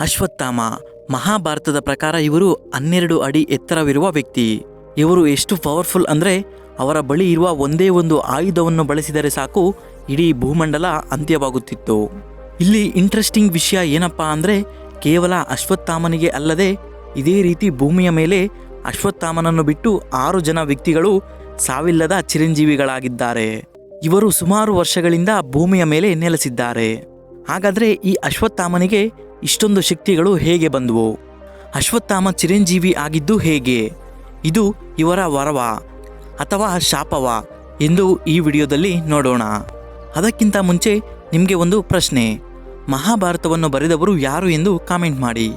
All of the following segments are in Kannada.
ಅಶ್ವತ್ಥಾಮ, ಮಹಾಭಾರತದ ಪ್ರಕಾರ ಇವರು ಹನ್ನೆರಡು ಅಡಿ ಎತ್ತರವಿರುವ ವ್ಯಕ್ತಿ. ಇವರು ಎಷ್ಟು ಪವರ್ಫುಲ್ ಅಂದರೆ ಅವರ ಬಳಿ ಇರುವ ಒಂದೇ ಒಂದು ಆಯುಧವನ್ನು ಬಳಸಿದರೆ ಸಾಕು, ಇಡೀ ಭೂಮಂಡಲ ಅಂತ್ಯವಾಗುತ್ತಿತ್ತು. ಇಲ್ಲಿ ಇಂಟ್ರೆಸ್ಟಿಂಗ್ ವಿಷಯ ಏನಪ್ಪಾ ಅಂದರೆ, ಕೇವಲ ಅಶ್ವತ್ಥಾಮನಿಗೆ ಅಲ್ಲದೆ ಇದೇ ರೀತಿ ಭೂಮಿಯ ಮೇಲೆ ಅಶ್ವತ್ಥಾಮನನ್ನು ಬಿಟ್ಟು ಆರು ಜನ ವ್ಯಕ್ತಿಗಳು ಸಾವಿಲ್ಲದ ಚಿರಂಜೀವಿಗಳಾಗಿದ್ದಾರೆ. ಇವರು ಸುಮಾರು ವರ್ಷಗಳಿಂದ ಭೂಮಿಯ ಮೇಲೆ ನೆಲೆಸಿದ್ದಾರೆ. ಹಾಗಾದರೆ ಈ ಅಶ್ವತ್ಥಾಮನಿಗೆ ಇಷ್ಟೊಂದು ಶಕ್ತಿಗಳು ಹೇಗೆ ಬಂದವು? ಅಶ್ವತ್ಥಾಮ ಚಿರಂಜೀವಿ ಆಗಿದ್ದು ಹೇಗೆ? ಇದು ಇವರ ವರವ ಅಥವಾ ಶಾಪವ ಎಂದು ಈ ವಿಡಿಯೋದಲ್ಲಿ ನೋಡೋಣ. ಅದಕ್ಕಿಂತ ಮುಂಚೆ ನಿಮಗೆ ಒಂದು ಪ್ರಶ್ನೆ. ಮಹಾಭಾರತವನ್ನು ಬರೆದವರು ಯಾರು ಎಂದು ಕಾಮೆಂಟ್ ಮಾಡಿ.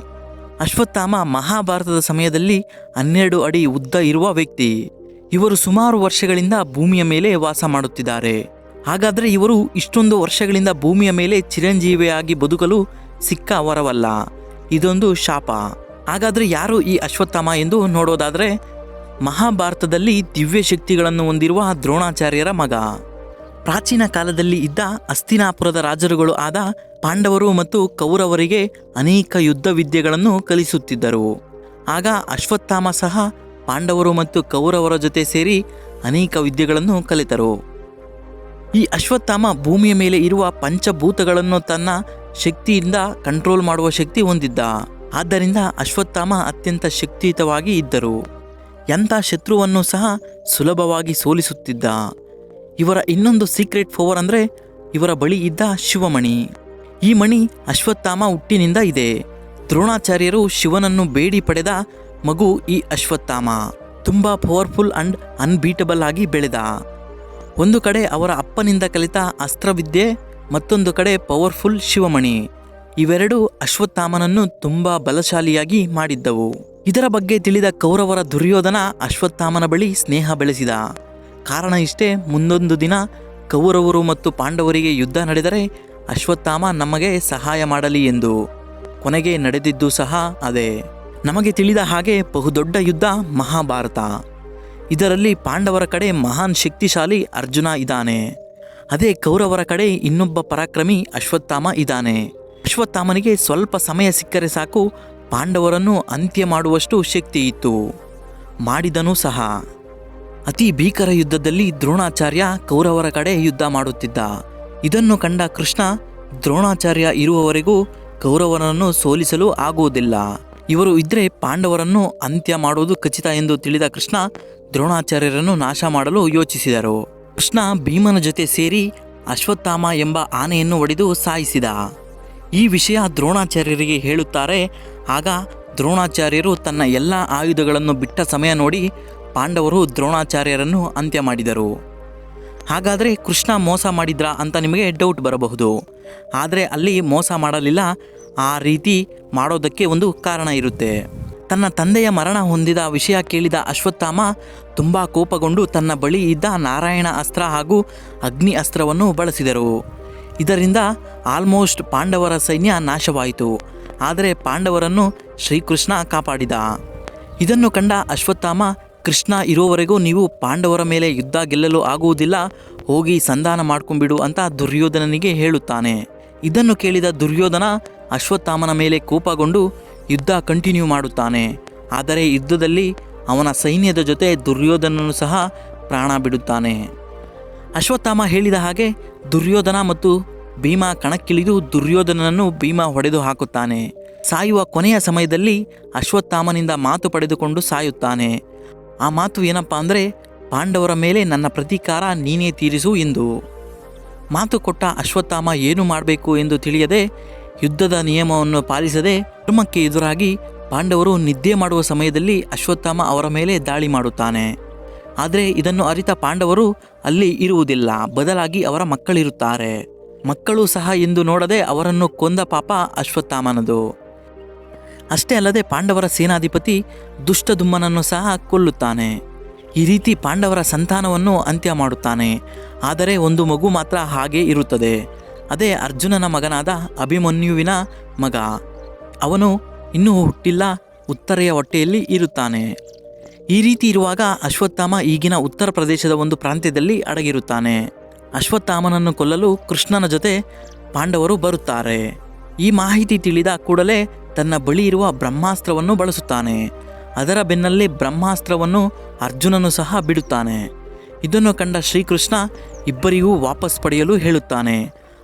ಅಶ್ವತ್ಥಾಮ ಮಹಾಭಾರತದ ಸಮಯದಲ್ಲಿ ಹನ್ನೆರಡು ಅಡಿ ಉದ್ದ ಇರುವ ವ್ಯಕ್ತಿ. ಇವರು ಸುಮಾರು ವರ್ಷಗಳಿಂದ ಭೂಮಿಯ ಮೇಲೆ ವಾಸ ಮಾಡುತ್ತಿದ್ದಾರೆ. ಹಾಗಾದರೆ ಇವರು ಇಷ್ಟೊಂದು ವರ್ಷಗಳಿಂದ ಭೂಮಿಯ ಮೇಲೆ ಚಿರಂಜೀವಿಯಾಗಿ ಬದುಕಲು ಸಿಕ್ಕ ವರವಲ್ಲ ಇದೊಂದು ಶಾಪ. ಹಾಗಾದರೆ ಯಾರು ಈ ಅಶ್ವತ್ಥಾಮ ಎಂದು ನೋಡೋದಾದರೆ ಮಹಾಭಾರತದಲ್ಲಿ ದಿವ್ಯ ಶಕ್ತಿಗಳನ್ನು ಹೊಂದಿರುವ ದ್ರೋಣಾಚಾರ್ಯರ ಮಗ. ಪ್ರಾಚೀನ ಕಾಲದಲ್ಲಿ ಇದ್ದ ಅಸ್ತಿನಾಪುರದ ರಾಜರುಗಳು ಆದ ಪಾಂಡವರು ಮತ್ತು ಕೌರವರಿಗೆ ಅನೇಕ ಯುದ್ಧ ವಿದ್ಯೆಗಳನ್ನು ಕಲಿಸುತ್ತಿದ್ದರು. ಆಗ ಅಶ್ವತ್ಥಾಮ ಸಹ ಪಾಂಡವರು ಮತ್ತು ಕೌರವರ ಜೊತೆ ಸೇರಿ ಅನೇಕ ವಿದ್ಯೆಗಳನ್ನು ಕಲಿತರು. ಈ ಅಶ್ವತ್ಥಾಮ ಭೂಮಿಯ ಮೇಲೆ ಇರುವ ಪಂಚಭೂತಗಳನ್ನು ತನ್ನ ಶಕ್ತಿಯಿಂದ ಕಂಟ್ರೋಲ್ ಮಾಡುವ ಶಕ್ತಿ ಹೊಂದಿದ್ದ. ಆದ್ದರಿಂದ ಅಶ್ವತ್ಥಾಮ ಅತ್ಯಂತ ಶಕ್ತಿಯುತವಾಗಿ ಇದ್ದರು. ಎಂಥ ಶತ್ರುವನ್ನು ಸಹ ಸುಲಭವಾಗಿ ಸೋಲಿಸುತ್ತಿದ್ದ. ಇವರ ಇನ್ನೊಂದು ಸೀಕ್ರೆಟ್ ಪವರ್ ಅಂದರೆ ಇವರ ಬಳಿ ಇದ್ದ ಶಿವಮಣಿ. ಈ ಮಣಿ ಅಶ್ವತ್ಥಾಮ ಹುಟ್ಟಿನಿಂದ ಇದೆ. ದ್ರೋಣಾಚಾರ್ಯರು ಶಿವನನ್ನು ಬೇಡಿ ಪಡೆದ ಮಗು ಈ ಅಶ್ವತ್ಥಾಮ. ತುಂಬ ಪವರ್ಫುಲ್ ಅಂಡ್ ಅನ್ಬೀಟಬಲ್ ಆಗಿ ಬೆಳೆದ. ಒಂದು ಕಡೆ ಅವರ ಅಪ್ಪನಿಂದ ಕಲಿತ ಅಸ್ತ್ರವಿದ್ಯೆ ಮತ್ತೊಂದು ಕಡೆ ಪವರ್ಫುಲ್ ಶಿವಮಣಿ. ಇವೆರಡೂ ಅಶ್ವತ್ಥಾಮನನ್ನು ತುಂಬಾ ಬಲಶಾಲಿಯಾಗಿ ಮಾಡಿದ್ದವು. ಇದರ ಬಗ್ಗೆ ತಿಳಿದ ಕೌರವರ ದುರ್ಯೋಧನ ಅಶ್ವತ್ಥಾಮನ ಬಳಿ ಸ್ನೇಹ ಬೆಳೆಸಿದ. ಕಾರಣ ಇಷ್ಟೇ, ಮುಂದೊಂದು ದಿನ ಕೌರವರು ಮತ್ತು ಪಾಂಡವರಿಗೆ ಯುದ್ಧ ನಡೆದರೆ ಅಶ್ವತ್ಥಾಮ ನಮಗೆ ಸಹಾಯ ಮಾಡಲಿ ಎಂದು. ಕೊನೆಗೆ ನಡೆದಿದ್ದು ಸಹ ಅದೇ. ನಮಗೆ ತಿಳಿದ ಹಾಗೆ ಬಹುದೊಡ್ಡ ಯುದ್ಧ ಮಹಾಭಾರತ. ಇದರಲ್ಲಿ ಪಾಂಡವರ ಕಡೆ ಮಹಾನ್ ಶಕ್ತಿಶಾಲಿ ಅರ್ಜುನ ಇದ್ದಾನೆ. ಅದೇ ಕೌರವರ ಕಡೆ ಇನ್ನೊಬ್ಬ ಪರಾಕ್ರಮಿ ಅಶ್ವತ್ಥಾಮ ಇದ್ದಾನೆ. ಅಶ್ವತ್ಥಾಮನಿಗೆ ಸ್ವಲ್ಪ ಸಮಯ ಸಿಕ್ಕರೆ ಸಾಕು, ಪಾಂಡವರನ್ನು ಅಂತ್ಯ ಮಾಡುವಷ್ಟು ಶಕ್ತಿ ಇತ್ತು. ಮಾಡಿದನೂ ಸಹ. ಅತಿ ಭೀಕರ ಯುದ್ಧದಲ್ಲಿ ದ್ರೋಣಾಚಾರ್ಯ ಕೌರವರ ಕಡೆ ಯುದ್ಧ ಮಾಡುತ್ತಿದ್ದ. ಇದನ್ನು ಕಂಡ ಕೃಷ್ಣ, ದ್ರೋಣಾಚಾರ್ಯ ಇರುವವರೆಗೂ ಕೌರವರನ್ನು ಸೋಲಿಸಲು ಆಗುವುದಿಲ್ಲ. ಇವರು ಇದ್ರೆ ಪಾಂಡವರನ್ನು ಅಂತ್ಯ ಮಾಡುವುದು ಖಚಿತ ಎಂದು ತಿಳಿದ ಕೃಷ್ಣ, ದ್ರೋಣಾಚಾರ್ಯರನ್ನು ನಾಶ ಮಾಡಲು ಯೋಚಿಸಿದರು. ಕೃಷ್ಣ ಭೀಮನ ಜೊತೆ ಸೇರಿ ಅಶ್ವತ್ಥಾಮ ಎಂಬ ಆನೆಯನ್ನು ಒಡೆದು ಸಾಯಿಸಿದ. ಈ ವಿಷಯ ದ್ರೋಣಾಚಾರ್ಯರಿಗೆ ಹೇಳುತ್ತಾರೆ. ಆಗ ದ್ರೋಣಾಚಾರ್ಯರು ತನ್ನ ಎಲ್ಲ ಆಯುಧಗಳನ್ನು ಬಿಟ್ಟ ಸಮಯ ನೋಡಿ ಪಾಂಡವರು ದ್ರೋಣಾಚಾರ್ಯರನ್ನು ಅಂತ್ಯ ಮಾಡಿದರು. ಹಾಗಾದರೆ ಕೃಷ್ಣ ಮೋಸ ಮಾಡಿದ್ರಾ ಅಂತ ನಿಮಗೆ ಡೌಟ್ ಬರಬಹುದು. ಆದರೆ ಅಲ್ಲಿ ಮೋಸ ಮಾಡಲಿಲ್ಲ. ಆ ರೀತಿ ಮಾಡೋದಕ್ಕೆ ಒಂದು ಕಾರಣ ಇರುತ್ತೆ. ತನ್ನ ತಂದೆಯ ಮರಣ ಹೊಂದಿದ ವಿಷಯ ಕೇಳಿದ ಅಶ್ವತ್ಥಾಮ ತುಂಬ ಕೋಪಗೊಂಡು ತನ್ನ ಬಳಿ ಇದ್ದ ನಾರಾಯಣ ಅಸ್ತ್ರ ಹಾಗೂ ಅಗ್ನಿ ಅಸ್ತ್ರವನ್ನು ಬಳಸಿದರು. ಇದರಿಂದ ಆಲ್ಮೋಸ್ಟ್ ಪಾಂಡವರ ಸೈನ್ಯ ನಾಶವಾಯಿತು. ಆದರೆ ಪಾಂಡವರನ್ನು ಶ್ರೀಕೃಷ್ಣ ಕಾಪಾಡಿದ. ಇದನ್ನು ಕಂಡ ಅಶ್ವತ್ಥಾಮ, ಕೃಷ್ಣ, ಇರೋವರೆಗೂ ನೀವು ಪಾಂಡವರ ಮೇಲೆ ಯುದ್ಧ ಗೆಲ್ಲಲು ಆಗುವುದಿಲ್ಲ, ಹೋಗಿ ಸಂಧಾನ ಮಾಡ್ಕೊಂಬಿಡು ಅಂತ ದುರ್ಯೋಧನನಿಗೆ ಹೇಳುತ್ತಾನೆ. ಇದನ್ನು ಕೇಳಿದ ದುರ್ಯೋಧನ ಅಶ್ವತ್ಥಾಮನ ಮೇಲೆ ಕೋಪಗೊಂಡು ಯುದ್ಧ ಕಂಟಿನ್ಯೂ ಮಾಡುತ್ತಾನೆ. ಆದರೆ ಯುದ್ಧದಲ್ಲಿ ಅವನ ಸೈನ್ಯದ ಜೊತೆ ದುರ್ಯೋಧನನು ಸಹ ಪ್ರಾಣ ಬಿಡುತ್ತಾನೆ. ಅಶ್ವತ್ಥಾಮ ಹೇಳಿದ ಹಾಗೆ ದುರ್ಯೋಧನ ಮತ್ತು ಭೀಮ ಕಣಕ್ಕಿಳಿದು ದುರ್ಯೋಧನನನ್ನು ಭೀಮ ಹೊಡೆದು ಹಾಕುತ್ತಾನೆ. ಸಾಯುವ ಕೊನೆಯ ಸಮಯದಲ್ಲಿ ಅಶ್ವತ್ಥಾಮನಿಂದ ಮಾತು ಪಡೆದುಕೊಂಡು ಸಾಯುತ್ತಾನೆ. ಆ ಮಾತು ಏನಪ್ಪ ಅಂದರೆ, ಪಾಂಡವರ ಮೇಲೆ ನನ್ನ ಪ್ರತೀಕಾರ ನೀನೇ ತೀರಿಸು ಎಂದು. ಮಾತು ಕೊಟ್ಟ ಅಶ್ವತ್ಥಾಮ ಏನು ಮಾಡಬೇಕು ಎಂದು ತಿಳಿಯದೆ ಯುದ್ಧದ ನಿಯಮವನ್ನು ಪಾಲಿಸದೆ ಧರ್ಮಕ್ಕೆ ಎದುರಾಗಿ ಪಾಂಡವರು ನಿದ್ದೆ ಮಾಡುವ ಸಮಯದಲ್ಲಿ ಅಶ್ವತ್ಥಾಮ ಅವರ ಮೇಲೆ ದಾಳಿ ಮಾಡುತ್ತಾನೆ. ಆದರೆ ಇದನ್ನು ಅರಿತ ಪಾಂಡವರು ಅಲ್ಲಿ ಇರುವುದಿಲ್ಲ, ಬದಲಾಗಿ ಅವರ ಮಕ್ಕಳಿರುತ್ತಾರೆ. ಮಕ್ಕಳು ಸಹ ಎಂದು ನೋಡದೆ ಅವರನ್ನು ಕೊಂದ ಪಾಪ ಅಶ್ವತ್ಥಾಮನದು. ಅಷ್ಟೇ ಅಲ್ಲದೆ ಪಾಂಡವರ ಸೇನಾಧಿಪತಿ ದುಷ್ಟದುಮ್ಮನನ್ನು ಸಹ ಕೊಲ್ಲುತ್ತಾನೆ. ಈ ರೀತಿ ಪಾಂಡವರ ಸಂತಾನವನ್ನು ಅಂತ್ಯ ಮಾಡುತ್ತಾನೆ. ಆದರೆ ಒಂದು ಮಗು ಮಾತ್ರ ಹಾಗೆ ಇರುತ್ತದೆ. ಅದೇ ಅರ್ಜುನನ ಮಗನಾದ ಅಭಿಮನ್ಯುವಿನ ಮಗ. ಅವನು ಇನ್ನೂ ಹುಟ್ಟಿಲ್ಲ, ಉತ್ತರೆಯ ಹೊಟ್ಟೆಯಲ್ಲಿ ಇರುತ್ತಾನೆ. ಈ ರೀತಿ ಇರುವಾಗ ಅಶ್ವತ್ಥಾಮ ಈಗಿನ ಉತ್ತರ ಪ್ರದೇಶದ ಒಂದು ಪ್ರಾಂತ್ಯದಲ್ಲಿ ಅಡಗಿರುತ್ತಾನೆ. ಅಶ್ವತ್ಥಾಮನನ್ನು ಕೊಲ್ಲಲು ಕೃಷ್ಣನ ಜೊತೆ ಪಾಂಡವರು ಬರುತ್ತಾರೆ. ಈ ಮಾಹಿತಿ ತಿಳಿದ ಕೂಡಲೇ ತನ್ನ ಬಳಿ ಇರುವ ಬ್ರಹ್ಮಾಸ್ತ್ರವನ್ನು ಬಳಸುತ್ತಾನೆ. ಅದರ ಬೆನ್ನಲ್ಲೇ ಬ್ರಹ್ಮಾಸ್ತ್ರವನ್ನು ಅರ್ಜುನನು ಸಹ ಬಿಡುತ್ತಾನೆ. ಇದನ್ನು ಕಂಡ ಶ್ರೀಕೃಷ್ಣ ಇಬ್ಬರಿಗೂ ವಾಪಸ್ ಪಡೆಯಲು ಹೇಳುತ್ತಾನೆ.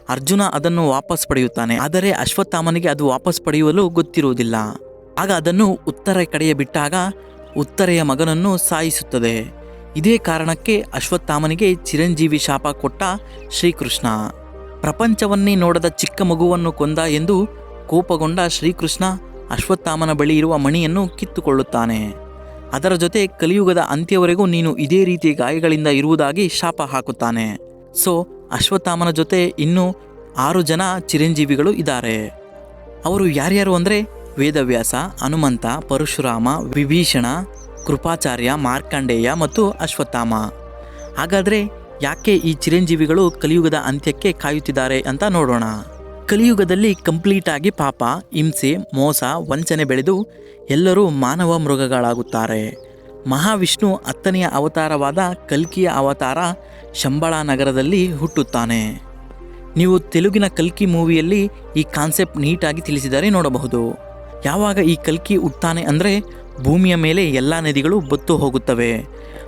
ಅರ್ಜುನ ಅದನ್ನು ವಾಪಸ್ ಪಡೆಯುತ್ತಾನೆ. ಆದರೆ ಅಶ್ವತ್ಥಾಮನಿಗೆ ಅದು ವಾಪಸ್ ಪಡೆಯಲು ಗೊತ್ತಿರುವುದಿಲ್ಲ. ಆಗ ಅದನ್ನು ಉತ್ತರ ಕಡೆಯ ಬಿಟ್ಟಾಗ ಉತ್ತರೆಯ ಮಗನನ್ನು ಸಾಯಿಸುತ್ತದೆ. ಇದೇ ಕಾರಣಕ್ಕೆ ಅಶ್ವತ್ಥಾಮನಿಗೆ ಚಿರಂಜೀವಿ ಶಾಪ ಕೊಟ್ಟ ಶ್ರೀಕೃಷ್ಣ. ಪ್ರಪಂಚವನ್ನೇ ನೋಡದ ಚಿಕ್ಕ ಮಗುವನ್ನು ಕೊಂದ ಎಂದು ಕೋಪಗೊಂಡ ಶ್ರೀಕೃಷ್ಣ ಅಶ್ವತ್ಥಾಮನ ಬಳಿ ಇರುವ ಮಣಿಯನ್ನು ಕಿತ್ತುಕೊಳ್ಳುತ್ತಾನೆ. ಅದರ ಜೊತೆ ಕಲಿಯುಗದ ಅಂತ್ಯವರೆಗೂ ನೀನು ಇದೇ ರೀತಿ ಗಾಯಗಳಿಂದ ಇರುವುದಾಗಿ ಶಾಪ ಹಾಕುತ್ತಾನೆ. ಸೊ ಅಶ್ವತ್ಥಾಮನ ಜೊತೆ ಇನ್ನೂ ಆರು ಜನ ಚಿರಂಜೀವಿಗಳು ಇದ್ದಾರೆ. ಅವರು ಯಾರ್ಯಾರು ಅಂದರೆ ವೇದವ್ಯಾಸ, ಹನುಮಂತ, ಪರಶುರಾಮ, ವಿಭೀಷಣ, ಕೃಪಾಚಾರ್ಯ, ಮಾರ್ಕಂಡೇಯ ಮತ್ತು ಅಶ್ವತ್ಥಾಮ. ಹಾಗಾದರೆ ಯಾಕೆ ಈ ಚಿರಂಜೀವಿಗಳು ಕಲಿಯುಗದ ಅಂತ್ಯಕ್ಕೆ ಕಾಯುತ್ತಿದ್ದಾರೆ ಅಂತ ನೋಡೋಣ. ಕಲಿಯುಗದಲ್ಲಿ ಕಂಪ್ಲೀಟ್ ಆಗಿ ಪಾಪ, ಹಿಂಸೆ, ಮೋಸ, ವಂಚನೆ ಬೆಳೆದು ಎಲ್ಲರೂ ಮಾನವ ಮೃಗಗಳಾಗುತ್ತಾರೆ. ಮಹಾವಿಷ್ಣು ಹತ್ತನೆಯ ಅವತಾರವಾದ ಕಲ್ಕಿಯ ಅವತಾರ ಶಂಬಳ ನಗರದಲ್ಲಿ ಹುಟ್ಟುತ್ತಾನೆ. ನೀವು ತೆಲುಗಿನ ಕಲ್ಕಿ ಮೂವಿಯಲ್ಲಿ ಈ ಕಾನ್ಸೆಪ್ಟ್ ನೀಟಾಗಿ ತಿಳಿಸಿದರೆ ನೋಡಬಹುದು. ಯಾವಾಗ ಈ ಕಲ್ಕಿ ಹುಟ್ಟಾನೆ ಅಂದರೆ ಭೂಮಿಯ ಮೇಲೆ ಎಲ್ಲ ನದಿಗಳು ಬತ್ತು ಹೋಗುತ್ತವೆ.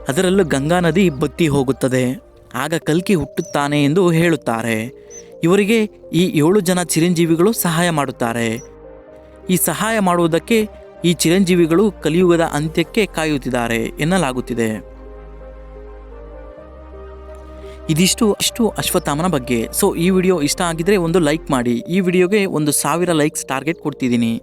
ಅದರಲ್ಲೂ ಗಂಗಾ ನದಿ ಬತ್ತಿ ಹೋಗುತ್ತದೆ. ಆಗ ಕಲ್ಕಿ ಹುಟ್ಟುತ್ತಾನೆ ಎಂದು ಹೇಳುತ್ತಾರೆ. ಇವರಿಗೆ ಈ ಏಳು ಜನ ಚಿರಂಜೀವಿಗಳು ಸಹಾಯ ಮಾಡುತ್ತಾರೆ. ಈ ಸಹಾಯ ಮಾಡುವುದಕ್ಕೆ ಈ ಚಿರಂಜೀವಿಗಳು ಕಲಿಯುಗದ ಅಂತ್ಯಕ್ಕೆ ಕಾಯುತ್ತಿದ್ದಾರೆ ಎನ್ನಲಾಗುತ್ತಿದೆ. ಇದಿಷ್ಟು ಇಷ್ಟು ಅಶ್ವತ್ಥಾಮನ ಬಗ್ಗೆ. ಸೊ ಈ ವಿಡಿಯೋ ಇಷ್ಟ ಆಗಿದ್ರೆ ಒಂದು ಲೈಕ್ ಮಾಡಿ. ಈ ವಿಡಿಯೋಗೆ ಒಂದು ಸಾವಿರ ಲೈಕ್ಸ್ ಟಾರ್ಗೆಟ್ ಕೊಡ್ತಿದ್ದೀನಿ.